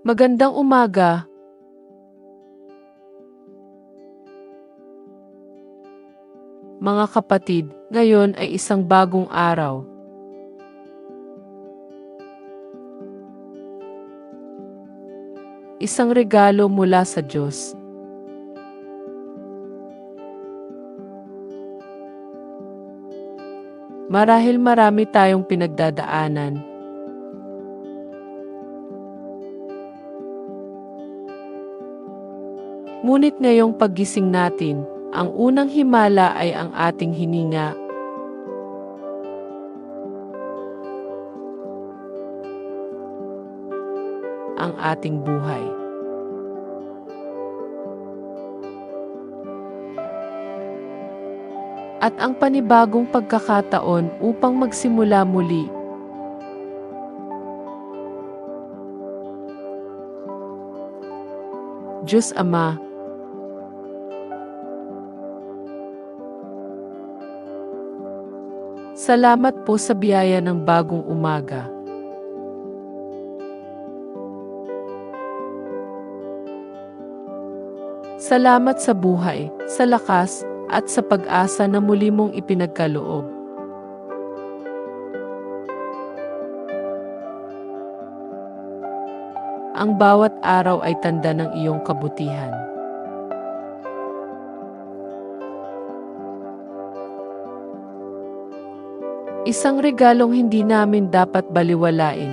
Magandang umaga. Mga kapatid, ngayon ay isang bagong araw. Isang regalo mula sa Diyos. Marahil marami tayong pinagdadaanan. Ngunit ngayong paggising natin, ang unang himala ay ang ating hininga. Ang ating buhay. At ang panibagong pagkakataon upang magsimula muli. Diyos Ama, Salamat po sa biyaya ng bagong umaga. Salamat sa buhay, sa lakas, at sa pag-asa na muli mong ipinagkaloob. Ang bawat araw ay tanda ng iyong kabutihan. Isang regalong hindi namin dapat baliwalain.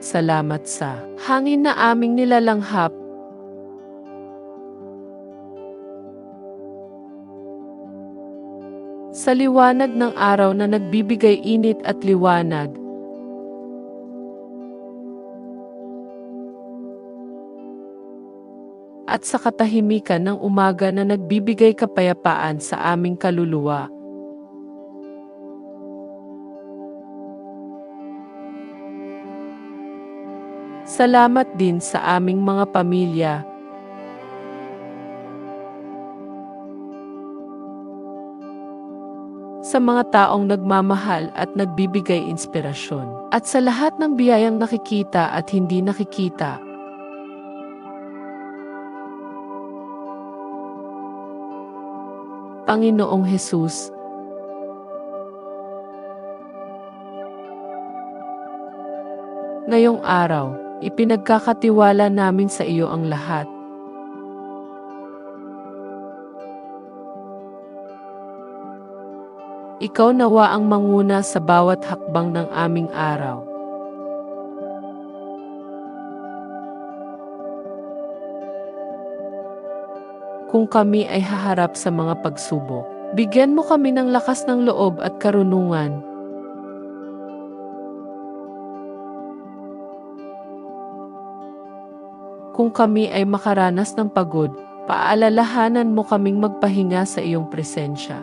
Salamat sa hangin na aming nilalanghap. Sa liwanag ng araw na nagbibigay init at liwanag. At sa katahimikan ng umaga na nagbibigay kapayapaan sa aming kaluluwa. Salamat din sa aming mga pamilya. Sa mga taong nagmamahal at nagbibigay inspirasyon. At sa lahat ng biyayang nakikita at hindi nakikita. Panginoong Hesus. Ngayong araw, ipinagkakatiwala namin sa iyo ang lahat. Ikaw nawa ang manguna sa bawat hakbang ng aming araw. Kung kami ay haharap sa mga pagsubok. Bigyan mo kami ng lakas ng loob at karunungan. Kung kami ay makaranas ng pagod, paalalahanan mo kaming magpahinga sa iyong presensya.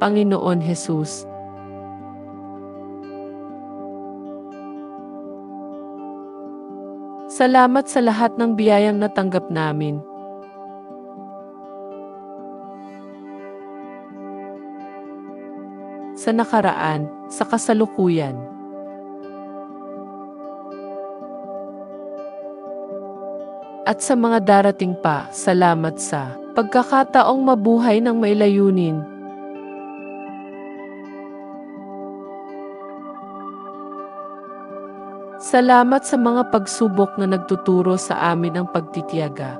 Panginoon Jesus, Salamat sa lahat ng biyayang natanggap namin. Sa nakaraan, sa kasalukuyan. At sa mga darating pa, salamat sa pagkakataong mabuhay ng may layunin, Salamat sa mga pagsubok na nagtuturo sa amin ng pagtitiyaga.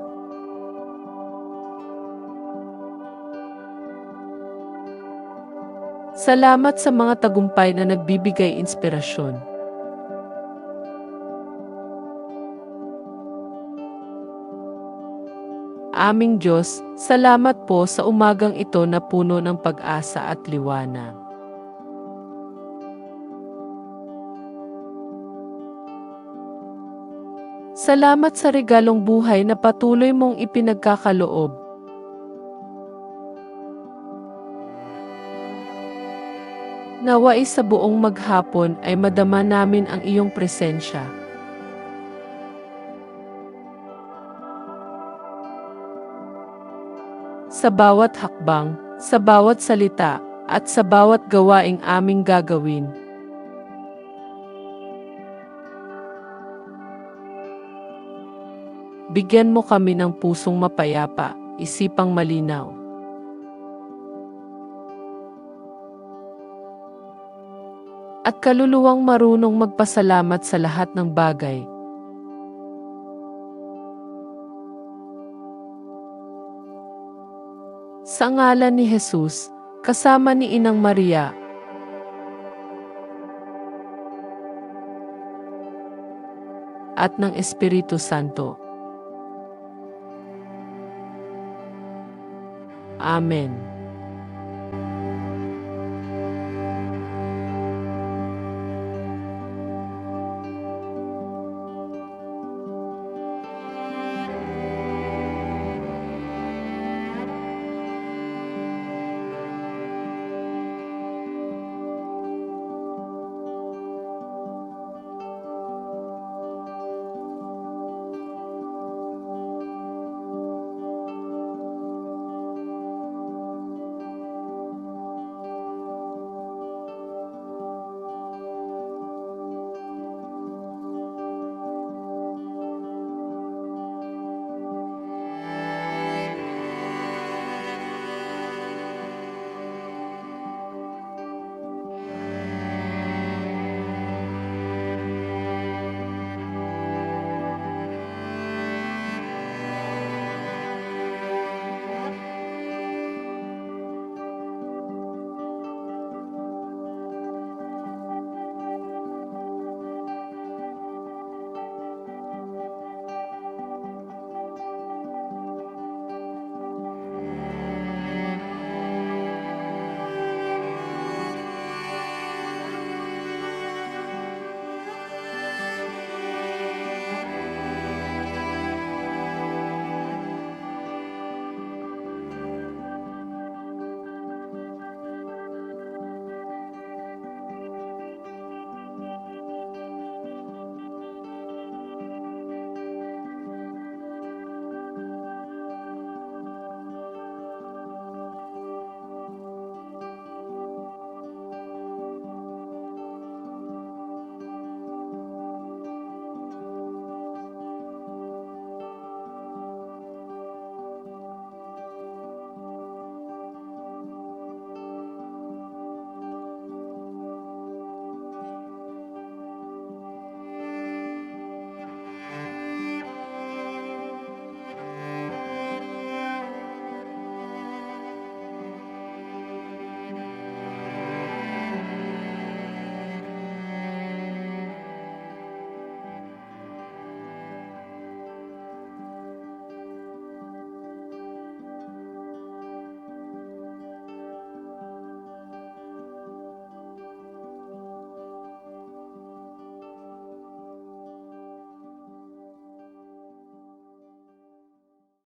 Salamat sa mga tagumpay na nagbibigay inspirasyon. Aming Diyos, salamat po sa umagang ito na puno ng pag-asa at liwanag. Salamat sa regalong buhay na patuloy mong ipinagkakaloob. Naway sa buong maghapon ay madama namin ang iyong presensya. sa bawat hakbang, sa bawat salita, at sa bawat gawaing aming gagawin. Bigyan mo kami ng pusong mapayapa, isipang malinaw. At kaluluwang marunong magpasalamat sa lahat ng bagay. Sa ngalan ni Jesus, kasama ni Inang Maria, at ng Espiritu Santo. Amen.